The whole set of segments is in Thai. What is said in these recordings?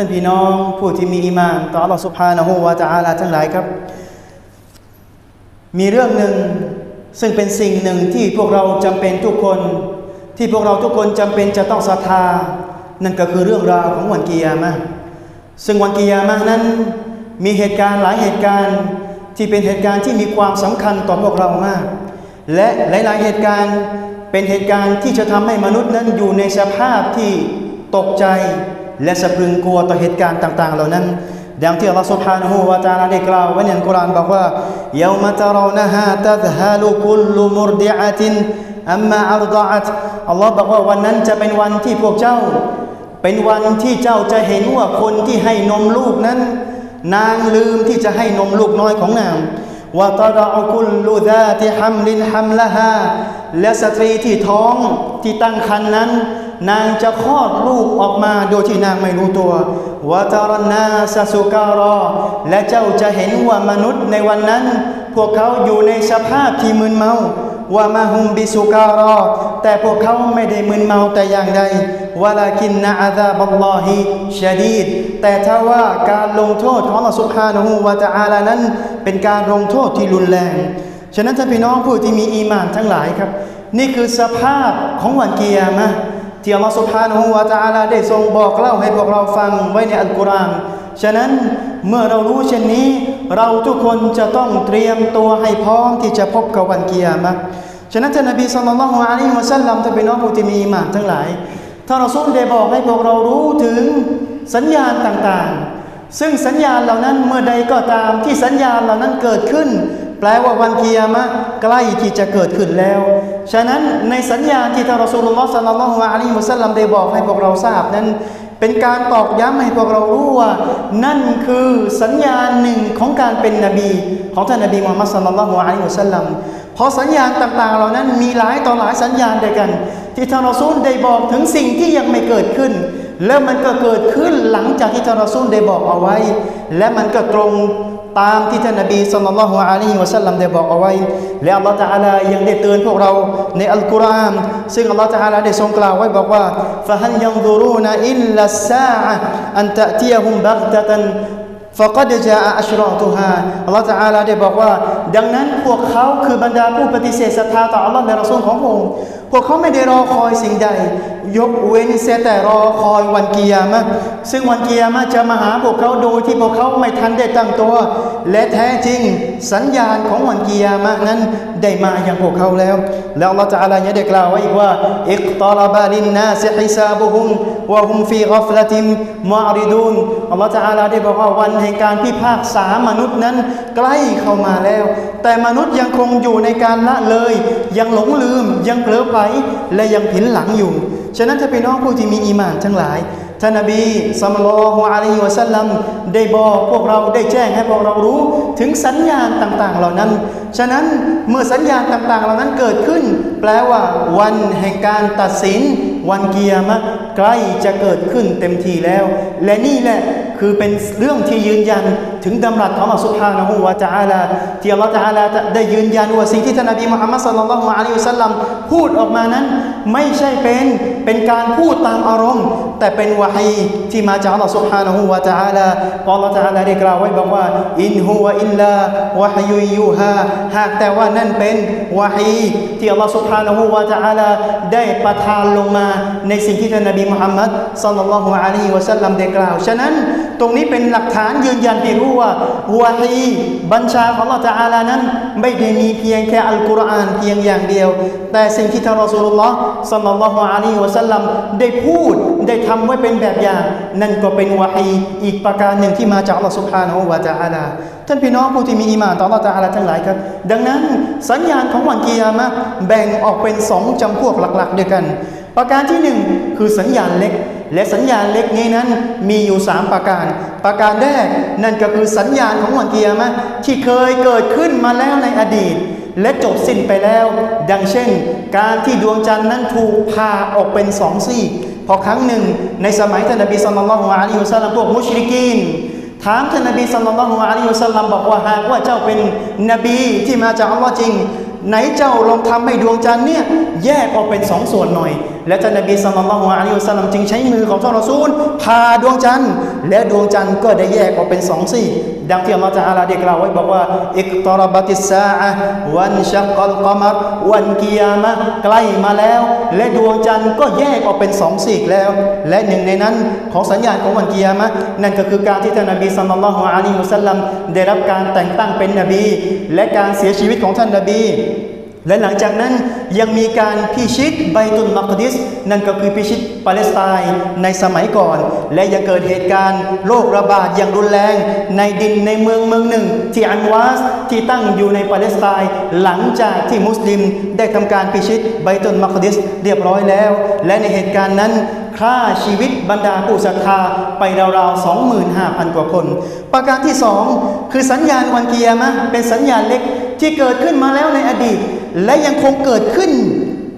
ท่านพี่น้องผู้ที่มีอีมานต่อ Allah Subhanahu wa Taala ทั้งหลายครับ มีเรื่องหนึ่งซึ่งเป็นสิ่งหนึ่งที่พวกเราจำเป็นทุกคน ที่พวกเราทุกคนจำเป็นจะต้องศรัทธา นั่นก็คือเรื่องราวของวันกิยามะซึ่งวันกิยามะนั้นมีเหตุการณ์หลายเหตุการณ์ที่เป็นเหตุการณ์ที่มีความสำคัญต่อพวกเรามาก และหลาย ๆ เหตุการณ์เป็นเหตุการณ์ที่จะทำให้มนุษย์นั้นอยู่ในสภาพที่ตกใจ และสะพรึงกลัวต่อเหตุการณ์ต่าง ๆ เหล่านั้น ดังที่อัลลอฮฺ سبحانه และ تعالى ได้กล่าวไว้ในอัลกุรอานบอกว่า يوم ترونها تذهل كل مرضعة أما أرضعت อัลลอฮ์บอกว่าวันนั้นจะเป็นวันที่พวกเจ้า เป็นวันที่เจ้าจะเห็นว่าคนที่ให้นมลูกนั้น นางลืมที่จะให้นมลูกน้อยของนางว่าตดอคุลลูดาที่ฮัมลินฮัมละฮาและสตรีที่ท้องที่ตั้งครรภ์นั้น นางจะคลอดลูกออกมาโดยที่นางไม่รู้ตัววาตารนาสสุการอ และเจ้าจะเห็นว่ามนุษย์ในวันนั้น พวกเขาอยู่ในสภาพที่มึนเมาว่ามาฮุมบิสุการอ แต่พวกเขาไม่ได้มึนเมาแต่อย่างใดวะลากินนะอาซาบัลลอฮิชะดีดแต่ถ้าว่าการลงโทษของอัลลอฮฺสุบฮานะฮูวะตะอาลานั้น เป็นการลงโทษที่รุนแรง ฉะนั้นท่านพี่น้องผู้ที่มีอีมานทั้งหลายครับ นี่คือสภาพของวันกิยามะ ที่อัลลอฮฺสุบฮานะฮูวะตะอาลาได้ทรงบอกเล่าให้พวกเราฟังไว้ในอัลกุรอานฉะนั้นเมื่อเรารู้เช่นนี้ เราทุกคนจะต้องเตรียมตัวให้พร้อมที่จะพบกับวันเกิยามะห์ฉะนั้นท่านนบีสุลต่านละฮ์อะลัยฮิวะสัลลัมท่านพี่น้องผู้ที่มีอีหมานทั้งหลายถ้าเราสุลได้บอกให้พวกเรารู้ถึงสัญญาณต่างๆ ซึ่งสัญญาณเหล่านั้นเมื่อใดก็ตามที่สัญญาณเหล่านั้นเกิดขึ้น แปลว่าวันกิยามะใกล้ที่จะเกิดขึ้นแล้ว ฉะนั้นในสัญญาที่ท่านรอสูลุลลอฮ์สัลลัลลอฮุอะลัยฮิวะสัลลัมได้บอกให้พวกเราทราบนั้น เป็นการตอกย้ำให้พวกเรารู้ว่า นั่นคือสัญญาณหนึ่งของการเป็นนบี ของท่านนบีมุฮัมมัดสัลลัลลอฮุอะลัยฮิวะสัลลัมเพราะสัญญาณต่างๆ เหล่านั้นมีหลายต่อหลายสัญญาณด้วยกัน ที่ท่านรอซูลได้บอกถึงสิ่งที่ยังไม่เกิดขึ้นแล้วมันก็เกิดขึ้นหลังจากที่ท่านรอซูลได้บอกเอาไว้ และมันก็ตรง ตามที่ท่านนบีสุลต่านละฮ์อะลัยฮิวะสัลลัมได้บอกเอาไว้ และอัลลอฮฺจะอาลายังได้เตือนพวกเราในอัลกุรอานซึ่งอัลลอฮฺจะอาลาได้ทรงกล่าวไว้บอกว่าฟะฮันยังดูรูนอิลลัสซาอะอันตะตียฮุมบักตะตันฟะกัดจะอัชรอตุฮาอัลลอฮฺได้บอกว่า ดังนั้นพวกเขาคือบรรดาผู้ปฏิเสธศรัทธาต่ออัลลอฮ์และรอซูลของพระองค์ พวกเขาไม่ได้รอคอยสิ่งใด ยกเว้นเสียแต่รอคอยวันเกียามะซึ่งวันเกียามะจะมาหาพวกเขาโดยที่พวกเขาไม่ทันได้ตั้งตัว และแท้จริงสัญญาณของวันเกียามะนั้นได้มาอย่างพวกเขาแล้ว แล้วเราจะอะไรเนี่ยได้กล่าวไว้อีกว่าอิกตารบาลินนาสิฮิซาบุฮุมวะฮุมฟีกฟลติมมาริดูนอัลลอฮฺจะอาลาได้บอกว่าวันแห่งการพิพากษามนุษย์นั้นใกล้เข้ามาแล้ว แต่มนุษย์ยังคงอยู่ในการละเลย ยังหลงลืม ยังเผลอไปและยังผินหลังอยู่ ฉะนั้นจาเป็นน้องผู้ที่มีอีมานทั้งหลายท่านนบีสัมลอฮฺอะลัยฮิวะสัลลัมได้บอกพวกเราได้แจ้งให้พวกเรารู้ ถึงสัญญาณต่าง ๆ เหล่านั้น ฉะนั้นเมื่อสัญญาณต่าง ๆ เหล่านั้นเกิดขึ้น แปลว่าวันแห่งการตัดสิน วันเกียรมะใกล้จะเกิดขึ้นเต็มทีแล้ว และนี่แหละ คือเป็นเรื่องที่ยืนยันถึงดำรัสของอัลลอฮฺสุบฮานะฮูวะตะอาลาที่อัลลอฮฺตะอาลาได้ยืนยันว่าสิ่งที่ท่านนบีมุฮัมมัดสัลลัลลอฮุอะลัยฮิวสัลลัมพูดออกมานั้น ไม่ใช่เป็นเป็นการพูดตามอารมณ์ แต่เป็นวะฮีที่มาจากอัลลอฮฺสุบฮานะฮูวะตะอาลาอัลลอฮฺตะอาลาได้กล่าวไว้บอกว่าอินฮุวะอิลลาวะฮยุยูฮาหากแต่ว่านั่นเป็นวะฮีที่อัลลอฮฺสุบฮานะฮูวะตะอาลาได้ประทานลงมาในสิ่งที่ท่านนบีมุฮัมมัดสัลลัลลอฮุอะลัยฮิวะสัลลัมได้กล่าวฉะนั้น ตรงนี้เป็นหลักฐานยืนยันให้รู้ว่าวะฮีบัญชาของอัลลอฮฺตอาลานั้น ไม่ได้มีเพียงแค่อัลกุรอานเพียงอย่างเดียว แต่สิ่งที่ท่านรอสูลุลลอฮ์สัลลัลลอฮุอะลัยฮิวะสัลลัมได้พูดได้ทำไว้เป็นแบบอย่าง นั่นก็เป็นวะฮีอีกประการหนึ่งที่มาจากอัลลอฮฺสุบฮานะฮูวะตะอาลาท่านพี่น้องผู้ที่มีอีมานต่ออัลลอฮฺตะอาลาทั้งหลายครับ ดังนั้นสัญญาณของวันกิยามะแบ่งออกเป็นสองจำพวกหลัก ๆ ด้วยกัน ประการที่หนึ่งคือสัญญาณเล็ก และสัญญาณเล็กนี้นั้นมีอยู่ 3 ประการ ประการแรกนั่นก็คือสัญญาณของวันเกิยามะที่เคยเกิดขึ้นมาแล้วในอดีต และจบสิ้นไปแล้ว ดังเช่น การที่ดวงจันทร์นั้นถูกพาออกเป็นสองซี่พอครั้งหนึ่งในสมัยท่านนบีสุลต่านละฮ์อะลัยฮิวสัลลัมพวกมุชริกีนถามท่านนบีสุลต่านละฮ์อะลัยฮิวสัลลัมบอกว่าหากว่าเจ้าเป็นนบีที่มาจากอัลลอฮ์จริง ไหนเจ้าลองทำให้ดวงจันทร์เนี่ยแยกออกเป็นสองส่วนหน่อย และท่านนบีสัลลัลลอฮุอะลัยฮิวสัลลัมจึงใช้มือของท่านรอซูลพาดวงจันทร์และดวงจันทร์ก็ได้แยกออกเป็นสองซี่ดังที่อัลลอฮฺตะอาลาได้กล่าวไว้บอกว่าอิกตรบัติสซาอะวันชักกัลกอมัรวันกิยามะใกล้มาแล้ว และดวงจันทร์ก็แยกออกเป็นสองซีกแล้ว และหนึ่งในนั้นของสัญญาณของวันกิยามะนั่นก็คือการที่ท่านนบีสัลลัลลอฮุอะลัยฮิวสัลลัมได้รับการแต่งตั้งเป็นนบี และการเสียชีวิตของท่านนบี และหลังจากนั้นยังมีการพิชิตไบตุลมักดิส นั่นก็คือพิชิตปาเลสไตน์ในสมัยก่อน และยังเกิดเหตุการณ์โรคระบาดอย่างรุนแรง ในดินในเมืองเมืองหนึ่ง ที่อันวาสที่ตั้งอยู่ในปาเลสไตน์หลังจากที่มุสลิมได้ทำการพิชิตไบตุลมักดิสเรียบร้อยแล้ว และในเหตุการณ์นั้นฆ่าชีวิตบรรดาผู้ศรัทธาไปราวๆ25,000 กว่าคน ประการที่สองคือสัญญาณวันเกียร์มะเป็นสัญญาณเล็กที่เกิดขึ้นมาแล้วในอดีต และยังคงเกิดขึ้น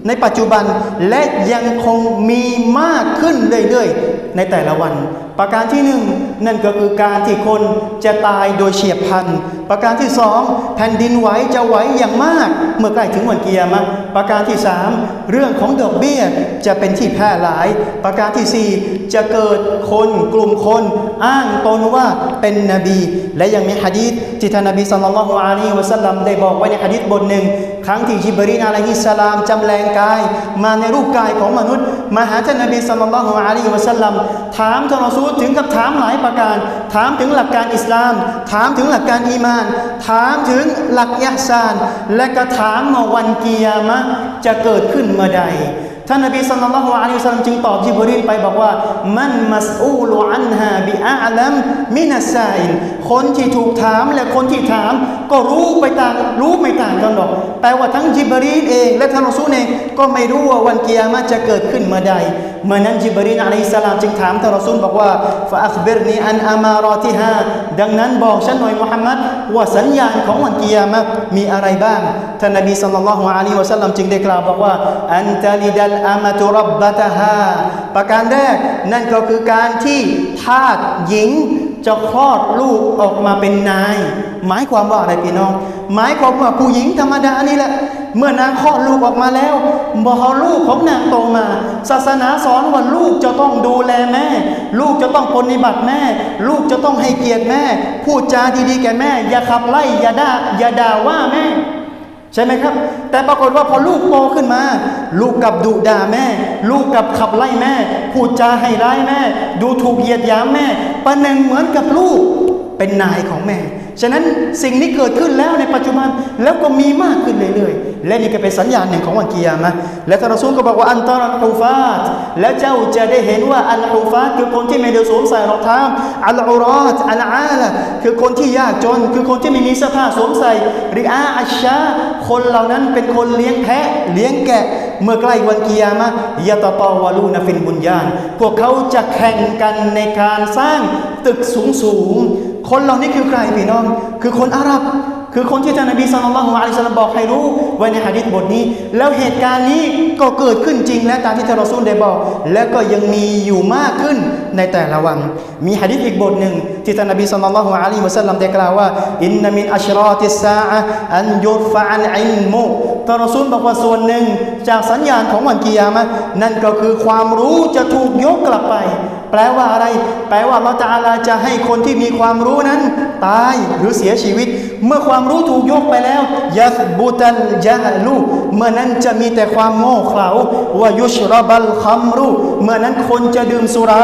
ในปัจจุบันและยังคงมีมากขึ้นเรื่อยๆ ในแต่ละวัน ประการที่หนึ่งนั่นก็คือการที่คนจะตายโดยเฉียบพลัน ประการที่สองแผ่นดินไหวจะไหวอย่างมาก เมื่อใกล้ถึงวันเกียร์มะประการที่สามเรื่องของดอกเบี้ยจะเป็นที่แพร่หลาย ประการที่สี่จะเกิดคนกลุ่มคนอ้างตนว่าเป็นนบี และยังมีหะดีษที่ท่านนบีสัลลัลลอฮุอะลัยฮิวะสัลลัมได้บอกไว้ในหะดีษบทหนึ่งครั้งที่จิบรีนอะลัยฮิสสลามจำแรงกาย มาในรูปกายของมนุษย์ มาหาท่านนบีสัลลัลลอฮุอะลัยฮิวะสัลลัมถามท่านรอซูลถึงกับถามหลายประการ ถามถึงหลักการอิสลาม ถามถึงหลักการอีมาน ถามถึงหลักยะซาน และก็ถามมาวันกิยามะห์จะเกิดขึ้นเมื่อใดท่านนบีสัลลัลลอฮุอะลัยฮิวะสัลลัมจึงตอบจิบรีนไปบอกว่า มันมัสอูลอันฮาบิอาลัมมินัสซาอินคนที่ถูกถามและคนที่ถาม ก็รู้ไปต่างรู้ไม่ต่างกันหรอกแต่ว่าทั้งจิบรีนเอง และท่านรอซูลเองก็ไม่รู้ว่าวันกิยามะจะเกิดขึ้นเมื่อใดเมื่อนั้นจิบรีนอะลัยฮิสลามจึงถามท่านรอซูลบอกว่าฟาอัคบิรนีอันอามารอที่ห้าดังนั้นบอกฉันหน่อยมุฮัมมัดว่าสัญญาณของวันกิยามะมีอะไรบ้างท่านนบีสัลลัลลอฮุอะลัยฮิวะสัลลัมจึงได้กล่าวบอกว่าอันตาลิดัลอามาตุรับบะตะฮาประการแรกนั่นก็คือการที่ทาสหญิง จะคลอดลูกออกมาเป็นนาย หมายความว่าอะไรพี่น้อง หมายความว่าผู้หญิงธรรมดานี่แหละ เมื่อนางคลอดลูกออกมาแล้วบอลูกของนางโตมา ศาสนาสอนว่าลูกจะต้องดูแลแม่ ลูกจะต้องปฏิบัติแม่ ลูกจะต้องให้เกียรติแม่ พูดจาดีๆแก่แม่ อย่าขับไล่อย่าด่าอย่าด่าว่าแม่ ใช่ไหมครับ แต่ปรากฏว่าพอลูกโตขึ้นมา ลูกกับดุด่าแม่ ลูกกับขับไล่แม่ พูดจาให้ร้ายแม่ ดูถูกเหยียดหยามแม่ประหนึ่งเหมือนกับลูกเป็นนายของแม่ ฉะนั้นสิ่งนี้เกิดขึ้นแล้วในปัจจุบันแล้วก็มีมากขึ้นเรื่อยๆ และนี่ก็เป็นสัญญาณหนึ่งของวันกิยามะและท่านรอซูลก็บอกว่าอันตรันฮูฟาตและเจ้าจะได้เห็นว่าอัลฮูฟาตคือคนที่ไม่ได้สวมใส่รองเท้าอัลอุรอตอัลอาละคือคนที่ยากจน คือคนที่ไม่มีเสื้อผ้าสวมใส่ริอาอัชชาคนเหล่านั้นเป็นคนเลี้ยงแพะเลี้ยงแกะเมื่อใกล้วันกิยามะยะตะตาวาลูนฟินบุญญานพวกเขาจะแข่งกันในการสร้างตึกสูงสูงๆคนเหล่านี้คือใครพี่น้อง คือคนอาหรับ คือคนที่ท่านนบีสุลต่านละฮ์อะลัยฮิสลามบอกให้รู้ไว้ในหะดีษบทนี้ แล้วเหตุการณ์นี้ก็เกิดขึ้นจริงและตามที่ท่านรอซูลได้บอก และก็ยังมีอยู่มากขึ้นในแต่ละวัน มีหะดีษอีกบทหนึ่งที่ท่านนบีสุลต่านละฮ์อะลัยฮิวะสัลลัมได้กล่าวว่าอินนามินอัชรอติสซาอะอันยุรฟะอันอิลมุท่านรอซูลบอกว่าส่วนหนึ่งจากสัญญาณของวันกิยามะห์นั่นก็คือความรู้จะถูกยกกลับไป แปลว่าอะไร แปลว่าเราจะอาลาจะให้คนที่มีความรู้นั้น ตายหรือเสียชีวิต เมื่อความรู้ถูกยกไปแล้วยัสบุตัลจาลูเมื่อนั้นจะมีแต่ความโง่เขลาวายุชรบัลคัมรูเมื่อนั้นคนจะดื่มสุรา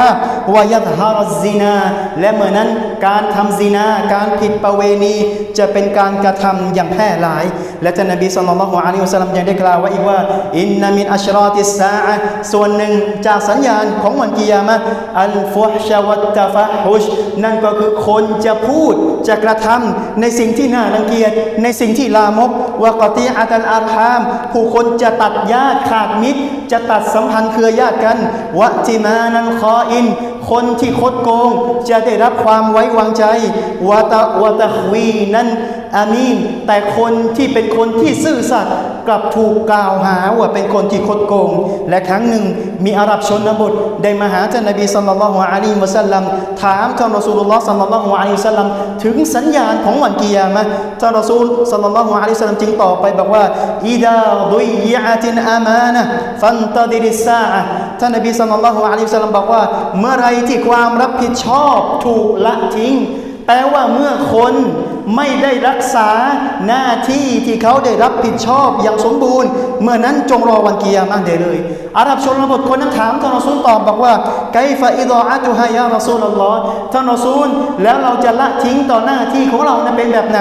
วายัฮารซินา และเมื่อนั้นการทำซินา การผิดประเวณี จะเป็นการกระทำอย่างแพร่หลาย และท่านนบีสุลต่านละฮ์อะลัยฮิวสัลลัมยังได้กล่าวไว้อีกว่าอินนามินอัชรอติสซาอะส่วนหนึ่งจากสัญญาณของวันกิยามะอัลฟุฮชวัตตะฟะฮุชนั่นก็คือคนจะพูดจะกระทำในสิ่งที่น่ารังเกียจในสิ่งที่ลามกวะกอตีอาตันอารฮาม ผู้คนจะตัดญาติขาดมิตร จะตัดสัมพันธ์เครือญาติกันวะจิมานันคออินคนที่คดโกงจะได้รับความไว้วางใจวะตะวะตะฮวีนั้น อามีนแต่คนที่เป็นคนที่ซื่อสัตย์กลับถูกกล่าวหาว่าเป็นคนที่คดโกง และครั้งหนึ่งมีอาหรับชนบทได้มาหาท่านนบีสัลลัลลอฮุอะลัยฮิวะสัลลัมถามท่านรอซูลุลลอฮ์สัลลัลลอฮุอะลัยฮิวะสัลลัมถึงสัญญาณของวันกิยามะห์ท่านรอซูลสัลลัลลอฮุอะลัยฮิวะสัลลัมจึงตอบไปบอกว่าอิดาดุยยะตินอามานะฟันตดิริสซาอะท่านนบีสัลลัลลอฮุอะลัยฮิวะสัลลัมบอกว่า เมื่อไรที่ความรับผิดชอบถูกละทิ้งแปลว่าเมื่อคน ไม่ได้รักษาหน้าที่ที่เขาได้รับผิดชอบอย่างสมบูรณ์ เมื่อนั้นจงรอวันเกิยามะห์ได้เลย อาหรับชนบทคนนั้นถามท่านรอซูลตอบบอกว่าไกฟะอิดออะตุฮายารอซูลอัลลอฮ์ท่านรอซูลแล้วเราจะละทิ้งต่อหน้าที่ของเรานั้นเป็นแบบไหน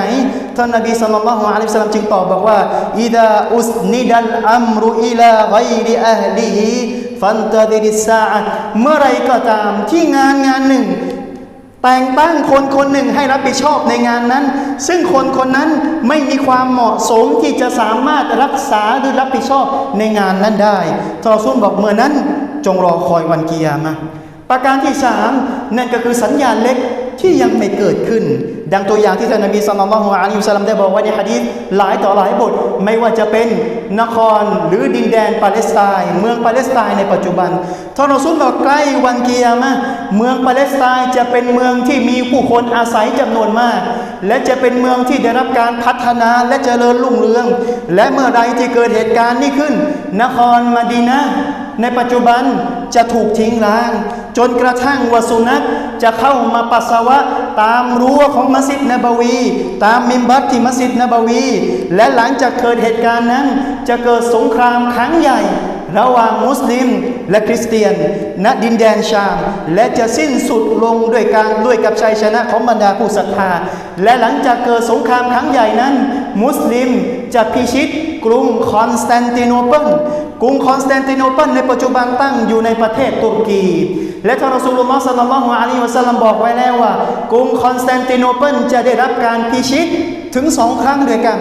ท่านนบีสัลลัลลอฮุอะลัยฮิสัลลัมจึงตอบบอกว่าอิดาอุสนิดัลอัมรุอิลาไกริอัฮลิฮิฟันตะดิริสซาเมื่อไรก็ตามที่งานงานหนึ่ง แต่งตั้งคนคนหนึ่งให้รับผิดชอบในงานนั้น ซึ่งคนคนนั้นไม่มีความเหมาะสมที่จะสามารถรักษาหรือรับผิดชอบในงานนั้นได้ทอซุนบอกเมื่อนั้นจงรอคอยวันกิยามะ ประการที่สามนั่นก็คือสัญญาณเล็กที่ยังไม่เกิดขึ้น ดังตัวอย่างที่ท่านนบีสัลลัลลอฮุอะลัยฮิวะสัลัมได้บอกไว้ในหะดีษหลายต่อหลายบท ไม่ว่าจะเป็นนครหรือดินแดนปาเลสไตน์เมืองปาเลสไตน์ในปัจจุบันท่านรอซูลบอกใกล้วันเกิยามะเมืองปาเลสไตน์จะเป็นเมืองที่มีผู้คนอาศัยจำนวนมาก และจะเป็นเมืองที่ได้รับการพัฒนาและเจริญรุ่งเรือง และเมื่อใดที่เกิดเหตุการณ์นี้ขึ้น นครมาดีนะในปัจจุบันจะถูกทิ้งร้าง จนกระทั่งวสุนัขจะเข้ามาปัสสาวะตามรั้วของมัสยิดนบวี ตามมิมบัตที่มัสยิดนบวี และหลังจากเกิดเหตุการณ์นั้น จะเกิดสงครามครั้งใหญ่ ระหว่างมุสลิมและคริสเตียน ณดินแดนชาม และจะสิ้นสุดลงด้วยการด้วยกับชัยชนะของบรรดาผู้ศรัทธา และหลังจากเกิดสงครามครั้งใหญ่นั้น มุสลิมจะพิชิตกรุงคอนสแตนติโนเปิลกรุงคอนสแตนติโนเปิลในปัจจุบันตั้งอยู่ในประเทศตุรกี และท่านรอซูลุลลอฮ์สัลลัลลอฮุอะลัยฮิวะสัลลัมบอกไว้แล้วว่า กรุงคอนสแตนติโนเปิลจะได้รับการพิชิต ถึงสองครั้งด้วยกัน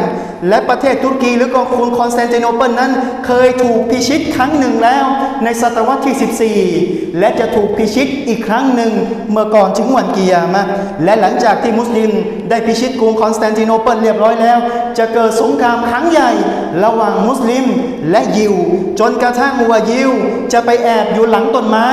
และประเทศตุรกีหรือก็กรุงคอนสแตนติโนเปิลนั้น เคยถูกพิชิตครั้งหนึ่งแล้ว ในศตวรรษที่ 14 และจะถูกพิชิตอีกครั้งหนึ่งเมื่อก่อนถึงวันกิยามะและหลังจากที่มุสลิม ได้พิชิตกรุงคอนสแตนติโนเปิลเรียบร้อยแล้ว จะเกิดสงครามครั้งใหญ่ ระหว่างมุสลิมและยิว จนกระทั่งว่ายิว จะไปแอบอยู่หลังต้นไม้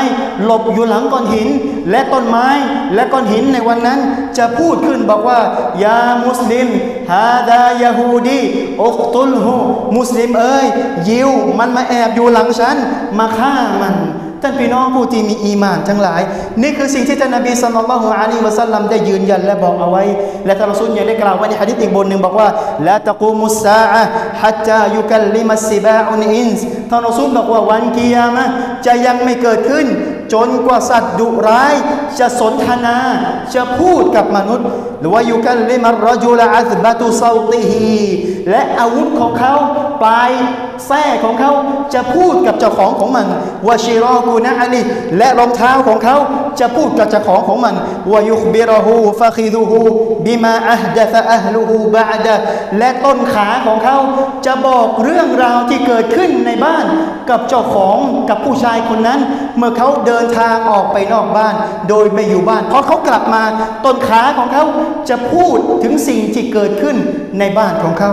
หลบอยู่หลังก้อนหิน และต้นไม้และก้อนหินในวันนั้น จะพูดขึ้นบอกว่ายามุสลิมฮาดายาฮูดีอุกตุลฮูมุสลิมเอ้ยยิวมันมาแอบอยู่หลังฉันมาฆ่ามัน ท่านพี่น้องผู้ที่มีอีมานทั้งหลาย นี่คือสิ่งที่ท่านนบีสัลลัลลอฮุอะลัยฮิวะสัลลัมได้ยืนยันและบอกเอาไว้ และท่านรอซูลยังได้กล่าวไว้ในหะดีษอีกบทหนึ่งบอกว่าลาตะกูมุสซาอะฮัตตายุกัลลิมัสซิบาอุนอินส์ท่านรอซูลบอกว่าวันกิยามะจะยังไม่เกิดขึ้น จนกว่าสัตว์ดุร้าย จะสนทนา จะพูดกับมนุษย์ หรือว่ายุกัลลิมัรรจุลอัซบะตุซาติฮีและอาวุธของเขาปลายแส้ของเขาจะพูดกับเจ้าของของมันวาชิรอกูนะอัลีและรองเท้าของเขาจะพูดกับเจ้าของของมันวายุคบิรหูฟะคิดูหูบิมาอัฮดะฟะอัฮลูหูบะดะและต้นขาของเขาจะบอกเรื่องราวที่เกิดขึ้นในบ้านกับเจ้าของกับผู้ชายคนนั้น เมื่อเขาเดินทางออกไปนอกบ้าน โดยไม่อยู่บ้านพอเขากลับมาต้นขาของเขาจะพูดถึงสิ่งที่เกิดขึ้นในบ้านของเขา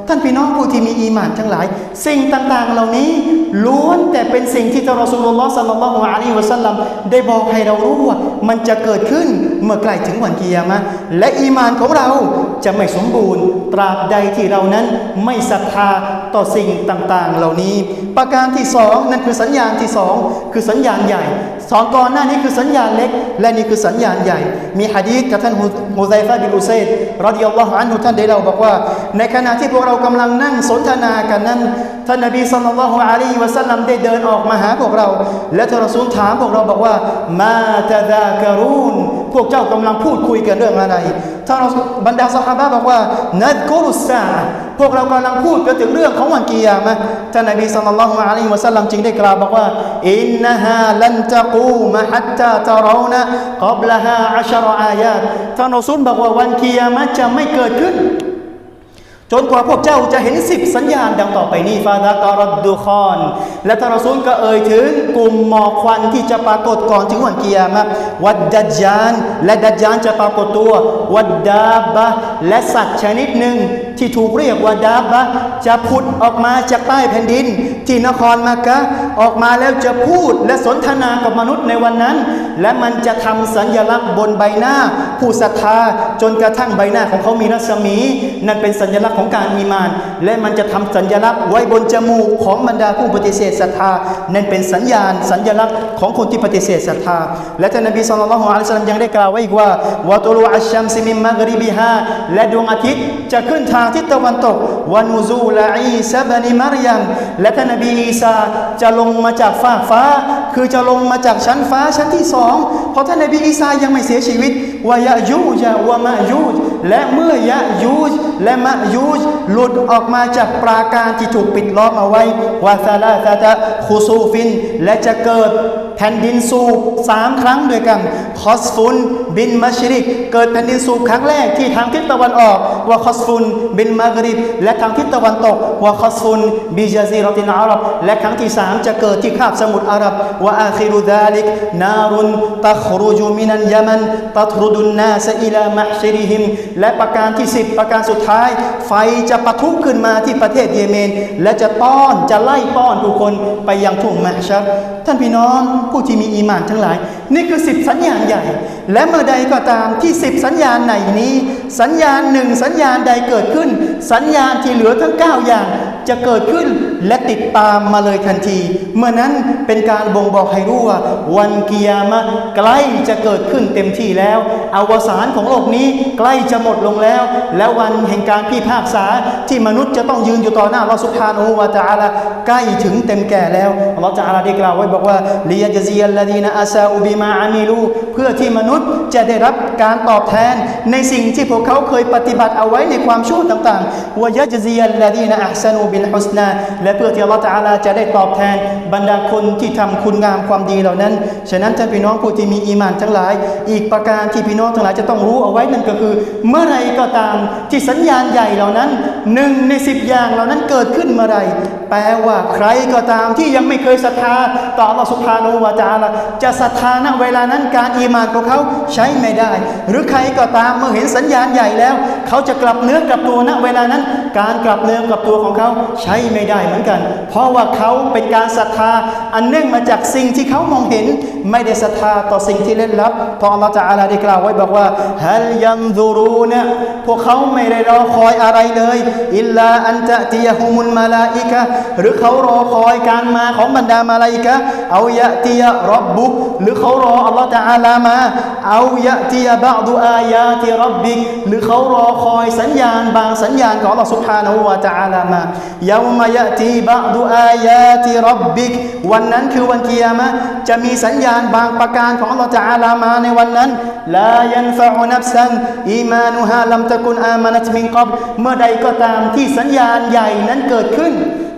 ท่านพี่น้องผู้ที่มีอีหมานทั้งหลาย สิ่งต่างๆ เหล่านี้ล้วนแต่เป็นสิ่งที่ท่านรอซูลุลลอฮ์สัลลัลลอฮุอะลัยฮิวะสัลลัมได้บอกให้เรารู้ว่า มันจะเกิดขึ้นเมื่อใกล้ถึงวันกิยามะและอีหมานของเราจะไม่สมบูรณ์ตราบใดที่เรานั้นไม่ศรัทธาต่อสิ่งต่างๆ เหล่านี้ ประการที่สองนั่นคือสัญญาณที่สองคือสัญญาณใหญ่สองก่อนหน้านี้คือสัญญาณเล็ก และนี่คือสัญญาณใหญ่ มีฮะดีษกับท่านฮุซัยฟะบินอุซัยดรอดิยัลลอฮุอันฮุท่านได้เล่าบอกว่า ในขณะที่พวกเรากำลังนั่งสนทนากันนั้นท่านนบีสัลลัลลอฮุอะลัยฮิวะสัลลัมได้เดินออกมาหาพวกเรา และท่านรอซูลถามพวกเราบอกว่า มาตะดาการูนพวกเจ้ากำลังพูดคุยกันเรื่องอะไรท่านบรรดาสหายบอกว่านัดกุรุสซาพวกเรากำลังพูดกันถึงเรื่องของวันกิยามะท่านนบีสัลลัลลอฮุอะลัยฮิวะสัลลัมจึงได้กล่าวบอกว่าอินนฮาลันตะกูมะฮัตตาตะเรานะกับละฮาอัชรอายาท่านรอซูลบอกว่าวันกิยามะจะไม่เกิดขึ้น จนกว่าพวกเจ้าจะเห็นสิบสัญญาณดังต่อไปนี้ฟาดากรดดูคอน และทารซูลก็เอ่ยถึงกลุ่มหมอกควันที่จะปรากฏก่อนถึงวันเกียรมาวัดดัจจาน และดัจจานจะปรากฏตัว วัดดาบะ และสัตว์ชนิดหนึ่งที่ถูกเรียกว่าดาบะ จะผุดออกมาจากใต้แผ่นดิน ที่นครมักกะออกมาแล้วจะพูดและสนทนากับมนุษย์ในวันนั้น และมันจะทำสัญญลักษณ์บนใบหน้า ผู้ศรัทธาจนกระทั่งใบหน้าของเขามีรัศมี นั่นเป็นสัญลักษณ์ของการอีมาน และมันจะทำสัญลักษณ์ไว้บนจมูกของบรรดาผู้ปฏิเสธศรัทธานั่นเป็นสัญญาณ สัญลักษณ์ของคนที่ปฏิเสธศรัทธา และท่านนบีสุลต่านละฮ์อะลัยฮิสลามยังได้กล่าวไว้อีกว่าวะตุลูอัชชัมซิมิมมักริบิฮาและดวงอาทิตย์จะขึ้นทางทิศตะวันตกวานูซูลอีซาบนิมารยมและท่านนบอีสาจะลงมาจากฟากฟ้า คือจะลงมาจากชั้นฟ้าชั้นที่สองเพราะท่านนบีอีสายังไม่เสียชีวิตวายายูจวามายูจและเมื่อยะยูจและมะยูจหลุดออกมาจากปราการที่ถูกปิดล้อมเอาไว้วาซาลาซาตะคุซูฟิน และจะเกิด ผ่นดินสูบสามครั้งด้วยกันคอสฟุนบินมัชริก เกิดแผ่นดินสูบครั้งแรกที่ทางทิศตะวันออกว่าคอสฟุนบินมากริบและทางทิศตะวันตกว่าคอสฟุนบิจาซีรตินอาหรับและครั้งที่สามจะเกิดที่คาบสมุทรอาหรับว่าอาคิรุดาลิก นารุนตัครุจุมินันยามันตัทรุดุนนาสอิลามะชิริฮิม และประการที่สิบประการสุดท้าย ไฟจะปะทุขึ้นมาที่ประเทศเยเมน และจะต้อนจะไล่ต้อนผู้คนไปยังทุ่งมะชัรท่านพี่น้องผู้ที่มีอีหมานทั้งหลาย นี่คือสิบสัญญาณใหญ่ และเมื่อใดก็ตามที่สิบสัญญาณไหนนี้ สัญญาณหนึ่งสัญญาณใดเกิดขึ้น สัญญาณที่เหลือทั้ง 9 อย่าง จะเกิดขึ้นและติดตามมาเลยทันที เมื่อนั้นเป็นการบ่งบอกให้รู้ว่า วันกิยามะใกล้จะเกิดขึ้นเต็มที่แล้ว อวสานของโลกนี้ใกล้จะหมดลงแล้ว และวันแห่งการพิพากษาที่มนุษย์จะต้องยืนอยู่ต่อหน้าเราสุภาโนวาจาละใกล้ถึงเต็มแก่แล้วเราจะอาลาได้กล่าวไว้บอกว่าลียจซียัลลดีนอาซาอุบิมาอามิลูเพื่อที่มนุษย์จะได้รับการตอบแทนในสิ่งที่พวกเขาเคยปฏิบัติเอาไว้ในความชั่วต่างๆวายจซียัลลดีนอัพซานูบิลฮุสนาและเพื่อที่อัลลอฮฺตะอาลาจะได้ตอบแทนบรรดาคนที่ทำคุณงามความดีเหล่านั้น ฉะนั้นท่านพี่น้องผู้ที่มีอีมานทั้งหลาย อีกประการที่พี่น้องทั้งหลายจะต้องรู้เอาไว้นั่นก็คือ เมื่อไรก็ตามที่สัญญาณใหญ่เหล่านั้นหนึ่งในสิบอย่างเหล่านั้นเกิดขึ้นเมื่อไรแปลว่าใครก็ตามที่ยังไม่เคยศรัทธาต่ออัลลอฮฺสุบฮานูวาจาละจะศรัทธาณเวลานั้นการอีมานของเขาใช้ไม่ได้ หรือใครก็ตามเมื่อเห็นสัญญาณใหญ่แล้ว เขาจะกลับเนื้อกลับตัวณเวลานั้น การกลับเนื้อกลับตัวของเขาใช้ไม่ได้เหมือนกัน เพราะว่าเขาเป็นการศรัทธาอันเนื่องมาจากสิ่งที่เขามองเห็น ไม่ได้ศรัทธาต่อสิ่งที่เล่นลับพราะอัลลอฮฺจะอาลาได้กล่าวไว้บอกว่าฮัลยันซูรูนะพวกเขาไม่ได้รอคอยอะไรเลยอิลลาอันจะตียฮุมุลมาลาอิกะหรือเขารอคอยการมาของบรรดามาลาอิกะเอายะตียรับบุกหรือเขารออัลลอฮฺจะอาลามาเอายะตีบะดูอายาติรับบิกหรือเขารอคอยสัญญาณบางสัญญาณของอัลลอฮฺสุบฮานะฮูวะตะอาลามายามายะตีบะดูอายาติรับบิกวันนั้นคือวันกิยามะจะมีสัญญาณบางประการของอัลลอฮฺจะอาลามาในวันนั้นลายันฟะอุนับซันอีมานุฮาลัมตะกุนอามานัตมิงกอบเมื่อใดก็ตามที่สัญญาณใหญ่นั้นเกิดขึ้น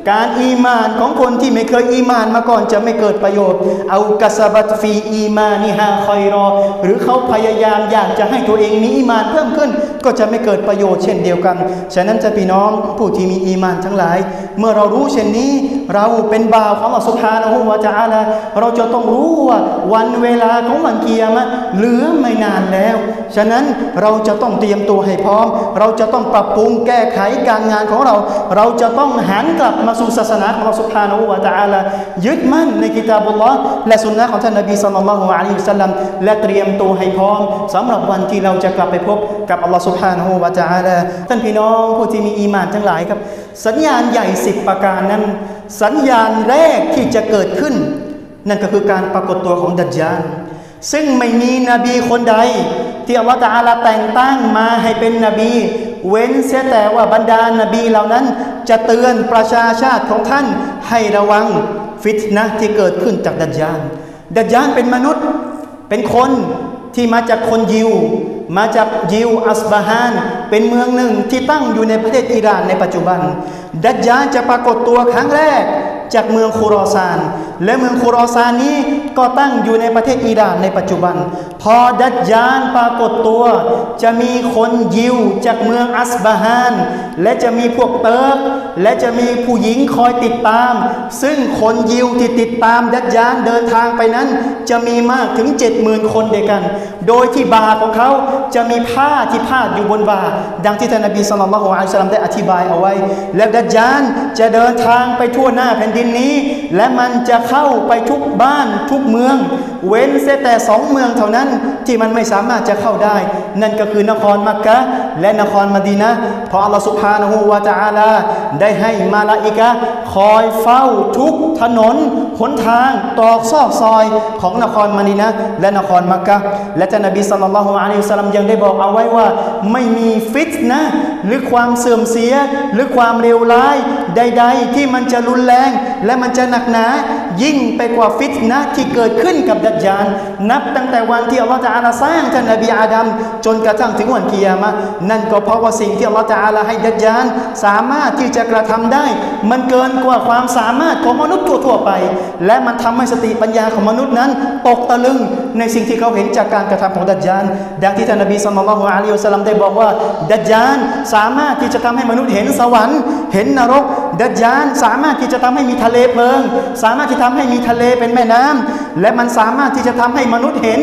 การอีมานของคนที่ไม่เคยอีมานมาก่อนจะไม่เกิดประโยชน์ เอากัสบัตฟีอีมานิฮาคอยรอ หรือเขาพยายามอยากจะให้ตัวเองมีอีมานเพิ่มขึ้น ก็จะไม่เกิดประโยชน์เช่นเดียวกัน ฉะนั้นจะพี่น้องผู้ที่มีอีมานทั้งหลาย เมื่อเรารู้เช่นนี้ เราเป็นบ่าวของอัลสุบฮานะฮูวะจาอาลาเราจะต้องรู้ว่าวันเวลาของวันเกียรมะเหลือไม่นานแล้ว ฉะนั้นเราจะต้องเตรียมตัวให้พร้อม เราจะต้องปรับปรุงแก้ไขการงานของเรา เราจะต้องหันกลับมาสู่ศาสนาของเราสุภาโนวะตะอาลายึดมั่นในกิตาบุลลอฮ์และสุนนะของท่านนบีสัลลัลลอฮุอะลัยฮิวสัลลัมและเตรียมตัวให้พร้อมสำหรับวันที่เราจะกลับไปพบกับอัลลอฮ์สุภาโนวะตะอาลาท่านพี่น้องผู้ที่มีอีมานทั้งหลายครับ สัญญาณใหญ่สิบประการนั้น สัญญาณแรกที่จะเกิดขึ้น นั่นก็คือการปรากฏตัวของดัจจานซึ่งไม่มีนบีคนใดที่อัลลอฮฺตะอาลาแต่งตั้งมาให้เป็นนบี เว้นเสียแต่ว่าบรรดานบีเหล่านั้น จะเตือนประชาชาติของท่านให้ระวังฟิตนะที่เกิดขึ้นจากดัจจานดัจจานเป็นมนุษย์เป็นคนที่มาจากคนยิว มาจากยิวอัสบาฮาน เป็นเมืองหนึ่งที่ตั้งอยู่ในประเทศอิหร่านในปัจจุบัน ดัจจานจะปรากฏตัวครั้งแรกจากเมืองคูรอซาน และเมืองคูรอซานนี้ก็ตั้งอยู่ในประเทศอิหร่านในปัจจุบัน พอดัจญานปรากฏตัว จะมีคนยิวจากเมืองอัสบาฮาน และจะมีพวกเติร์กและจะมีผู้หญิงคอยติดตาม ซึ่งคนยิวที่ติดตามดัจญานเดินทางไปนั้น จะมีมากถึง 70,000 คนเดียวกัน โดยที่บาของเขาจะมีผ้าที่พาดอยู่บนบาดังที่ท่านนบีสุลต่านละฮ์อะลัยฮิวะซัลลัมได้อธิบายเอาไว้ และดัจญานจะเดินทางไปทั่วหน้าแผ่นดินนี้ และมันจะเข้าไปทุกบ้านทุกเมือง เว้นเสียแต่สองเมืองเท่านั้นที่มันไม่สามารถจะเข้าได้ นั่นก็คือนครมักกะและนครมดีนะเพราะอัลลอฮฺสุบฮานะฮูวะตะอาลาได้ให้มาลาอิกะคอยเฝ้าทุกถนนหนทางตอกซอกซอยของนครมดีนะและนครมักกะและท่านนบีสัลลัลลอฮุอะลัยฮิวะซัลลัมยังได้บอกเอาไว้ว่า ไม่มีฟิตนะ หรือความเสื่อมเสีย หรือความเลวร้ายใด ๆ ที่มันจะรุนแรง และมันจะหนักหนา ยิ่งไปกว่าฟิตนะที่เกิดขึ้นกับดัจจาน นับตั้งแต่วันที่อัลลอฮฺตะอาลาสร้างท่านนบีอาดัมจนกระทั่งถึงวันกิยามะนั่นก็เพราะว่าสิ่งที่อัลลอฮฺตะอาลาให้ดัจจาน สามารถที่จะกระทำได้ มันเกินกว่าความสามารถของมนุษย์ทั่วๆไป และมันทำให้สติปัญญาของมนุษย์นั้น ตกตะลึงในสิ่งที่เขาเห็นจากการกระทำของดัจจาน ดังที่ท่านนบีสุลต่านละฮ์อะลัยฮิวสัลลัมได้บอกว่าดัจจานสามารถที่จะทำให้มนุษย์เห็นสวรรค์ เห็นนรก ดัจจาน สามารถที่จะทำให้มีทะเลเพลิง สามารถที่ทำให้มีทะเลเป็นแม่น้ำและมันสามารถที่จะทำให้มนุษย์เห็น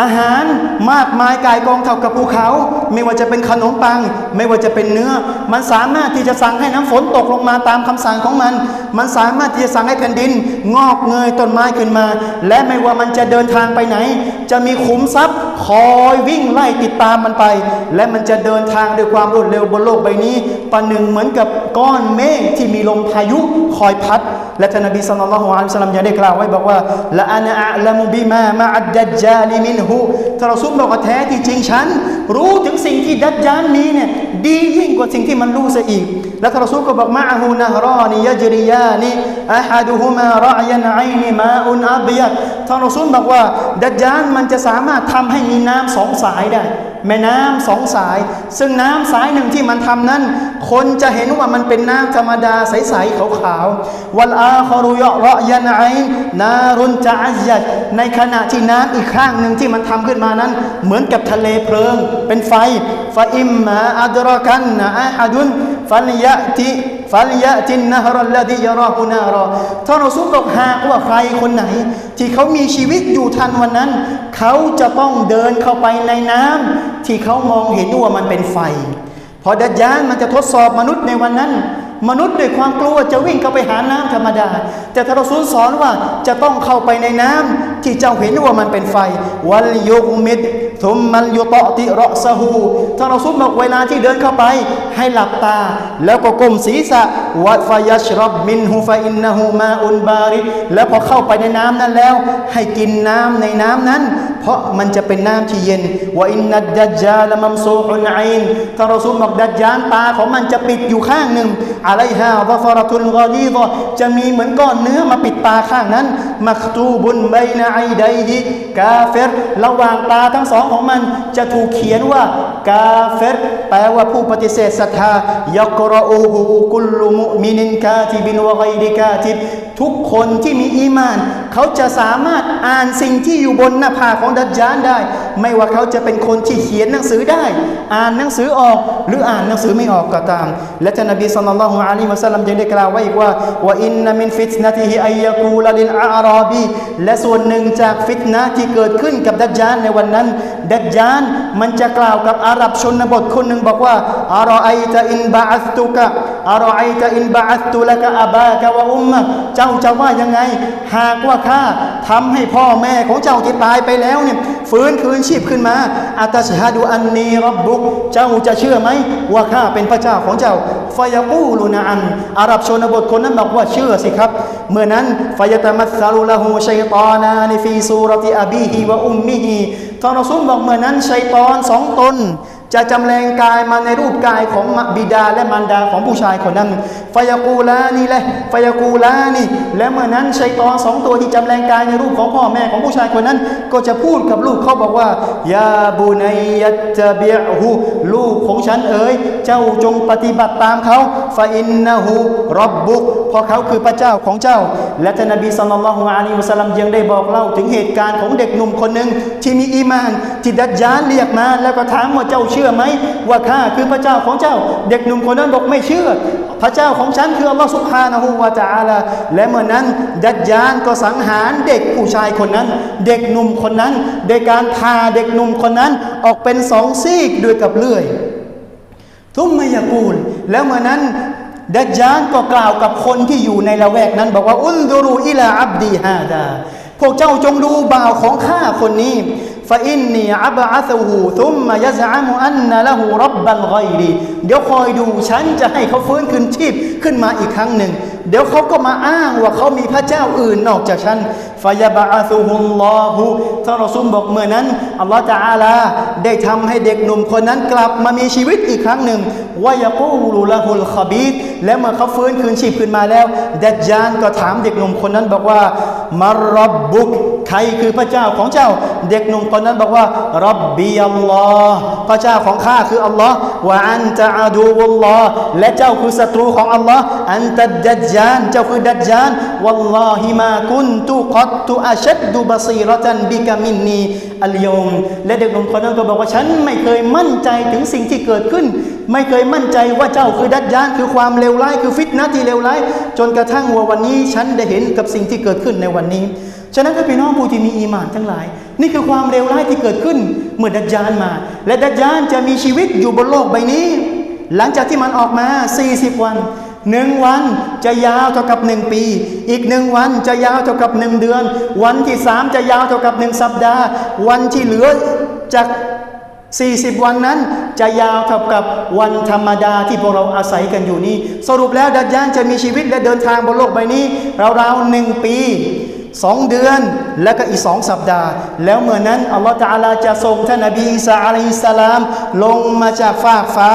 อาหารมากมายกายกองเท่ากับภูเขา ไม่ว่าจะเป็นขนมปัง ไม่ว่าจะเป็นเนื้อ มันสามารถที่จะสั่งให้น้ำฝนตกลงมาตามคำสั่งของมัน มันสามารถที่จะสั่งให้แผ่นดิน งอกเงยต้นไม้ขึ้นมา และไม่ว่ามันจะเดินทางไปไหน จะมีขุมทรัพย์ คอยวิ่งไล่ติดตามมันไป และมันจะเดินทางด้วยความรวดเร็วบนโลกใบนี้ประหนึ่งเหมือนกับก้อนเมฆที่มีลมพายุคอยพัด และท่านนบีสุลต่านละฮ์อะลัยฮิวะซัลลัมยังได้กล่าวไว้บอกว่าละอานะอะลมุบิมามะอัดดัจจาลิมินหูทารอซูลบอกว่าแท้ที่จริงฉัน รู้ถึงสิ่งที่ดัจจานมีเนี่ยดียิ่งกว่าสิ่งที่มันรู้เสียอีก และท่านรอซูลก็บอกมะอะฮูนะฮรอนียจริยานีอะฮัดุฮุมารอยันไอนีมาอุนอับยัดท่านรอซูลบอกว่าดัจจานมันจะสามารถทำให้มีน้ำสองสายได้ แม่น้ำสองสาย ซึ่งน้ำสายหนึ่งที่มันทำนั้น คนจะเห็นว่ามันเป็นน้ำธรรมดาใสๆขาวๆวัลอาคอรุยะรอยันไอนารุนจะอัจยัดในขณะที่น้ำอีกข้างหนึ่งที่มันทำขึ้นมานั้น เหมือนกับทะเลเพลิง เป็นไฟฟาอิมมาอัดรอกันนะอาฮัดุนฟัลยะติฟัลยะตินนะฮรัลลดียะราหุนารอท่านรอซูลบอกหากว่าใครคนไหน ที่เขามีชีวิตอยู่ทันวันนั้น เขาจะต้องเดินเข้าไปในน้ำที่เขามองเห็นว่ามันเป็นไฟ พอดัจญานมันจะทดสอบมนุษย์ในวันนั้น มนุษย์ด้วยความกลัวจะวิ่งเข้าไปหาน้ำธรรมดา แต่ทารซูลสอนว่าจะต้องเข้าไปในน้ำ ที่เจ้าเห็นว่ามันเป็นไฟ วัลยุกมิดทุมมันยุตอติรอซะฮูทาราซูลบอกเวลาที่เดินเข้าไป ให้หลับตา แล้วก็ก้มศีรษะวัดฟยัชรับมินฮูฟอินนะฮูมาอุนบาริแล้วพอเข้าไปในน้ำนั้นแล้ว ให้กินน้ำในน้ำนั้น เพราะมันจะเป็นน้ำที่เย็นว่าอินนัดดัจจาลมัมซูฮุนไอนทารซูลบอกดัจจานตาของมันจะปิดอยู่ข้างหนึ่งอะไรฮะวะฟรตุลกอลีดจะมีเหมือนก้อนเนื้อมาปิดตาข้างนั้น มักตูบุนใบนาไอไดฮิกาเฟรระหว่างตาทั้งสองของมันจะถูกเขียนว่า กาเฟรแปลว่าผู้ปฏิเสธศรัทธายักรอูฮูกุลุมุมินินกาติบินวะไกริกาติบทุกคนที่มีอีมาน เขาจะสามารถอ่านสิ่งที่อยู่บนหน้าผาของดัจจานได้ ไม่ว่าเขาจะเป็นคนที่เขียนหนังสือได้ อ่านหนังสือออก หรืออ่านหนังสือไม่ออกก็ตาม และท่านนบีสัลลัลลอฮุอะลัยฮิวะสัลลัมยังได้กล่าวไว้อีกว่าว่าอินนามินฟิตนะติฮิอัยะกูลลิลอาราบีและส่วนหนึ่งจากฟิตนะที่เกิดขึ้นกับดัจจานในวันนั้น ดัจจานมันจะกล่าวกับอาหรับชนบทคนหนึ่งบอกว่าอารอไอตะอินบาอัสตุกะอารอไอตะอินบาอัสตุละกะอาบากะวะอุมมะเจ้าจะว่ายังไง หากว่าข้าทำให้พ่อแม่ของเจ้าที่ตายไปแล้วเนี่ย ฟื้นคืนชีพขึ้นมาอัตชฮะดูอันนีรับบุก เจ้าจะเชื่อไหมว่าข้าเป็นพระเจ้าของเจ้าฟยากูลูนาอันอารับชนบทคนนั้นบอกว่าเชื่อสิครับ เมื่อนั้นฟยตมัสซาลุละหูชัยตานาในฟีซูรติอบีฮีวะอุมมิฮีท่ารซุนบอกเมื่อนั้นชัยตอนสองตน จะจำแรงกายมาในรูปกายของบิดาและมารดาของผู้ชายคนนั้นฟยากูลานี่แหละฟยากูลานี่ และเมื่อนั้นชัยตอนสองตัวที่จำแรงกายในรูปของพ่อแม่ของผู้ชายคนนั้น ก็จะพูดกับลูกเขาบอกว่ายาบุนัยยัตตะบิอูลูกของฉันเอ๋ยเจ้าจงปฏิบัติตามเขาฟาอินนะฮูรับบุกเพราะเขาคือพระเจ้าของเจ้า และท่านนบีสัลลัลลอฮุอะลัยฮิวะสัลลัมยังได้บอกเล่าถึงเหตุการณ์ของเด็กหนุ่มคนหนึ่งที่มีอีมานที่ดัจญาลเรียกมาแล้วก็ถามว่าเจ้าเชื่อื่อไหมว่าข้าคือพระเจ้าของเจ้า เด็กหนุ่มคนนั้นบอกไม่เชื่อ พระเจ้าของฉันคืออัลลอฮฺสุบฮานะฮูวาตาลาและเมื่อนั้นดัจญาลก็สังหารเด็กผู้ชายคนนั้น เด็กหนุ่มคนนั้นโดยการพาเด็กหนุ่มคนนั้นออกเป็นสองซีกด้วยกับเลื่อย ทุ่มมายากูล แล้วเมื่อนั้นดัจญาลก็กล่าวกับคนที่อยู่ในละแวกนั้น บอกว่าอุนดูรูอิลาอับดีฮาดาพวกเจ้าจงดูบ่าวของข้าคนนี้ ฟาอินนีอับอัตหูทุมมายะซามุอันนะละหูรับบัลไกรีเดี๋ยวคอยดูฉันจะให้เขาฟื้นคืนชีพขึ้นมาอีกครั้งหนึ่ง เดี๋ยวเขาก็มาอ้างว่าเขามีพระเจ้าอื่นนอกจากฉันฟายาบะอัตุฮุลลอฮุท่านรอซูลบอกเมื่อนั้นอัลลอฮฺตะอาลาได้ทำให้เด็กหนุ่มคนนั้นกลับมามีชีวิตอีกครั้งหนึ่งวายากูลุละฮุลขบีดและเมื่อเขาฟื้นคืนชีพขึ้นมาแล้วดัจจานก็ถามเด็กหนุ่มคนนั้นบอกว่ามารับบุก ใครคือพระเจ้าของเจ้า เด็กหนุ่มคนนั้นบอกว่ารับบีอัลลอฮ์พระเจ้าของข้าคืออัลลอฮ์ว่าอันตะอาดูวัลลอฮ์และเจ้าคือศัตรูของอัลลอฮ์อันตัดดัจจานเจ้าคือดัจจานวัลลอฮิมากุนตุกัตตุอาชัดดุบซีรตันบิกามินนีอัลยมและเด็กหนุ่มคนนั้นก็บอกว่าฉันไม่เคยมั่นใจถึงสิ่งที่เกิดขึ้น ไม่เคยมั่นใจว่าเจ้าคือดัจจานคือความเลวร้ายคือฟิตนะที่เลวร้ายจนกระทั่งว่าวันนี้ฉันได้เห็นกับสิ่งที่เกิดขึ้นในวันนี้ ฉะนั้นถ้าพี่น้องผู้ที่มีอีหมานทั้งหลาย นี่คือความเลวร้ายที่เกิดขึ้น เมื่อดัจจานมา และดัจจานจะมีชีวิตอยู่บนโลกใบนี้ หลังจากที่มันออกมา 40 วันหนึ่งวันจะยาวเท่ากับหนึ่งปี อีกหนึ่งวันจะยาวเท่ากับหนึ่งเดือน วันที่สามจะยาวเท่ากับหนึ่งสัปดาห์ วันที่เหลือจาก 40 วันนั้น จะยาวเท่ากับวันธรรมดาที่พวกเราอาศัยกันอยู่นี้ สรุปแล้วดัจญานจะมีชีวิตและเดินทางบนโลกใบนี้ราวๆหนึ่งปี สองเดือนและก็อีกสองสัปดาห์ แล้วเมื่อนั้นอัลลอฮฺตะอาลาจะส่งท่านนบีอิสาอะลัยฮิสลามลงมาจากฟากฟ้า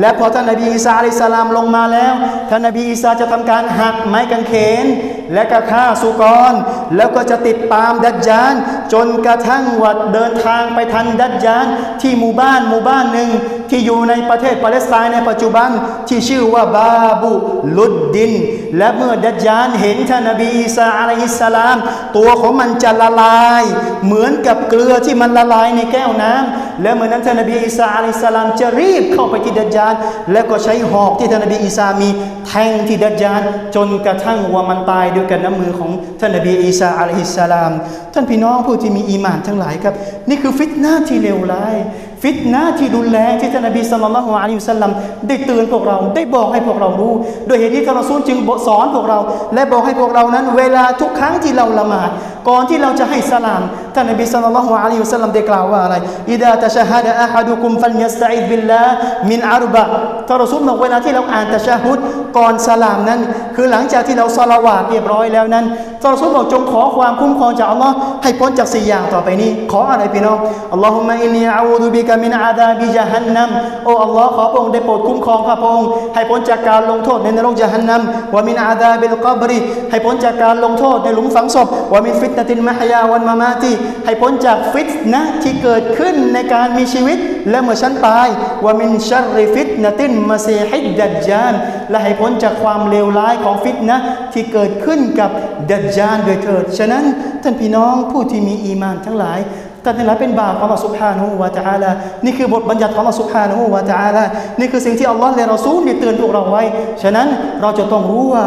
และพอท่านนบีอิสาอะลัยฮิสลามลงมาแล้ว ท่านนบีอิสาจะทำการหักไม้กางเขน และก็ฆ่าสุกร แล้วก็จะติดตามดัจจาน จนกระทั่งวัดเดินทางไปทันดัจจาน ที่หมู่บ้านหมู่บ้านหนึ่ง ที่อยู่ในประเทศปาเลสไตน์ในปัจจุบันที่ชื่อว่าบาบูลุดดิน และเมื่อดัจจานเห็นท่านนบีอีสาอะลัยฮิสสลาม ตัวของมันจะละลาย เหมือนกับเกลือที่มันละลายในแก้วน้ำและเมื่อนั้นท่านนบีอีสาอะลัยฮิสสลามจะรีบเข้าไปที่ดัจจาน แล้วก็ใช้หอกที่ท่านนบีอีสามีแทงที่ดัจจาน จนกระทั่งว่ามันตายด้วยกันน้ำมือของท่านนบีอีสาอะลัยฮิสสลาม ท่านพี่น้องผู้ที่มีอีหมานทั้งหลายครับ นี่คือฟิตนาที่เลวร้าย ฟิตนาที่รุนแรงที่ท่านนบีสัลลัลลอฮุอะลัยฮิวะสัลลัมได้เตือนพวกเราได้บอกให้พวกเรารู้โดยเหตุที่ท่านรอซูลจึงสอนพวกเรา และบอกให้พวกเรานั้น เวลาทุกครั้งที่เราละหมาดก่อนที่เราจะให้สลามท่านนบีสัลลัลลอฮุอะลัยฮิวสัลลัมได้กล่าวว่าอะไรอิดะตะชะฮะดะอะฮัดุกุมฟัลยัสตะอิดบิลลามินอารุบะท่านรอซูลบอกเวลาที่เราอ่านตะชะฮุดก่อนสลามนั้น คือหลังจากที่เราสละวาดเรียบร้อยแล้วนั้นท่านรอซูลบอกจงขอความคุ้มครองจากอัลลอฮ์ให้พ้นจากสี่อย่างต่อไปนี้ ขออะไรพี่น้องอัลลอฮุมะอินนีอะอูดุบิกะมินอาดาบิจฮันนัมโอ้อัลลอฮ์ขอพระองค์ได้โปรดคุ้มครองข้าพระองค์ให้พ้นจากการลงโทษในนรกจฮันนัมวะมินอาดาบิลกับริให้พ้นจากการลงโทษในหลุมฝังศพวะมินฟิตนตินมะฮยาวันมามาติให้พ้นจากฟิตนะที่เกิดขึ้นในการมีชีวิต และเมื่อฉันตายวะมินชัรริฟิตนะตินมาเซฮิดดัจจานและให้พ้นจากความเลวร้ายของฟิตนะที่เกิดขึ้นกับดัจจานโดยเถิดฉะนั้นท่านพี่น้องผู้ที่มีอีมานทั้งหลายท่านทั้งหลายเป็นบาปของ Allah Subhanahu wa Taala นี่คือบทบัญญัติของ Allah Subhanahu wa Taala นี่คือสิ่งที่อัลลอฮ์และรอซูลได้เตือนพวกเราไว้ ฉะนั้นเราจะต้องรู้ว่า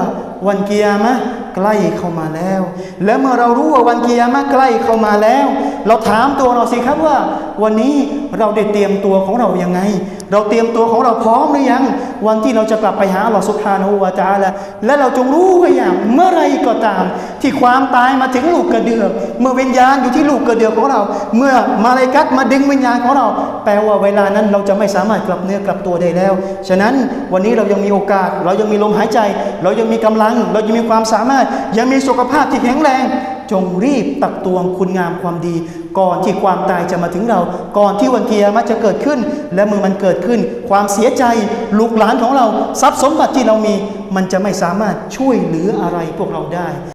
วันกิยามะ ใกล้เข้ามาแล้ว และเมื่อเรารู้ว่าวันกิยามะใกล้เข้ามาแล้ว เราถามตัวเราสิครับว่า วันนี้เราได้เตรียมตัวของเรายังไงเราเตรียมตัวของเราพร้อมหรือยัง วันที่เราจะกลับไปหาอัลลอฮ์สุบฮานาหูวาจาละและเราจงรู้ไว้อย่างเมื่อไรก็ตาม ที่ความตายมาถึงลูกกระเดือก เมื่อวิญญาณอยู่ที่ลูกกระเดือกของเรา เมื่อมาลายกัตมาดึงวิญญาณของเรา แปลว่าเวลานั้นเราจะไม่สามารถกลับเนื้อกลับตัวได้แล้ว ฉะนั้นวันนี้เรายังมีโอกาส เรายังมีลมหายใจ เรายังมีกำลัง เรายังมีความสามารถ ยังมีสุขภาพที่แข็งแรง จงรีบตักตวงคุณงามความดี ก่อนที่ความตายจะมาถึงเรา ก่อนที่วันเกียรมันจะเกิดขึ้น และเมื่อมันเกิดขึ้น ความเสียใจลูกหลานของเรา ทรัพย์สมบัติที่เรามี มันจะไม่สามารถช่วยเหลืออะไรพวกเราได้